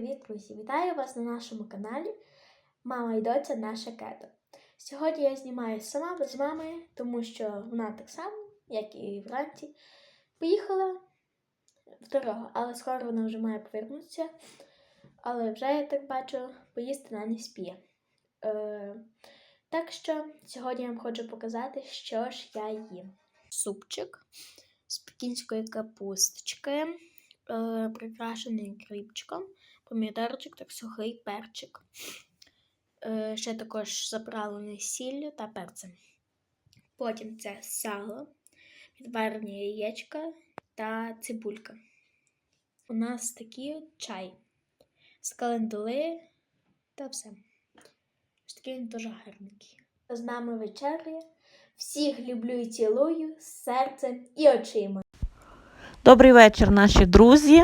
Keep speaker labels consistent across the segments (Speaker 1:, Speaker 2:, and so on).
Speaker 1: Привіт, друзі! Вітаю вас на нашому каналі Мама і доця наша кето. Сьогодні я знімаю сама без мами, тому що вона так само, як і вранці, поїхала в дорогу, але скоро вона вже має повернутися. Але вже я так бачу, поїсти вона не спіє. Е, так що сьогодні я вам хочу показати, що ж я їм. Супчик з пекінської капусточки, е, прикрашений кріпчиком помідорчик, так сухий перчик. Е, ще також заправлений сіллю та перцем. Потім це сало, відварені яєчка та цибулька. У нас такий чай з календули та все. Ось такий він дуже гарненький. З нами вечеря. Всіх люблю і цілую серцем і очима.
Speaker 2: Добрий вечір, наші друзі.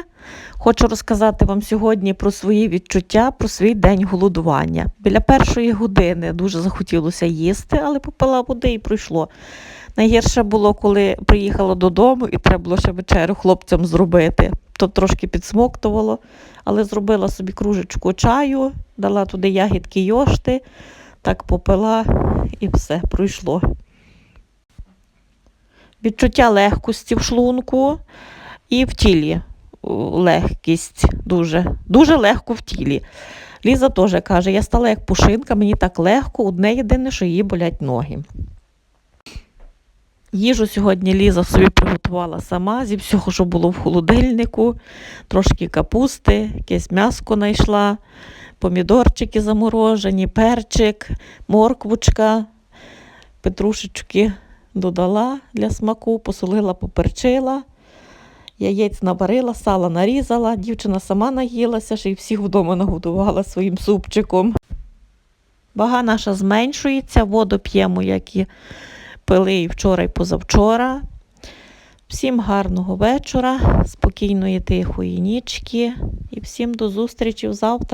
Speaker 2: Хочу розказати вам сьогодні про свої відчуття, про свій день голодування. Біля першої години дуже захотілося їсти, але попила води і пройшло. Найгірше було, коли приїхала додому і треба було ще вечерю хлопцям зробити. То трошки підсмоктувало, але зробила собі кружечку чаю, дала туди ягідки йошти, так попила і все, пройшло. Відчуття легкості в шлунку і в тілі легкість дуже, дуже легко в тілі. Ліза теж каже, я стала як пушинка, мені так легко, одне єдине, що її болять ноги. Їжу сьогодні Ліза собі приготувала сама зі всього, що було в холодильнику, трошки капусти, якесь м'яско знайшла, помідорчики заморожені, перчик, морквочка, петрушечки додала для смаку, посолила, поперчила, яєць наварила, сала нарізала. Дівчина сама наїлася, ще й всіх вдома нагодувала своїм супчиком. Вага наша зменшується, воду п'ємо, як і пили і вчора, і позавчора. Всім гарного вечора, спокійної, тихої нічки і всім до зустрічі завтра.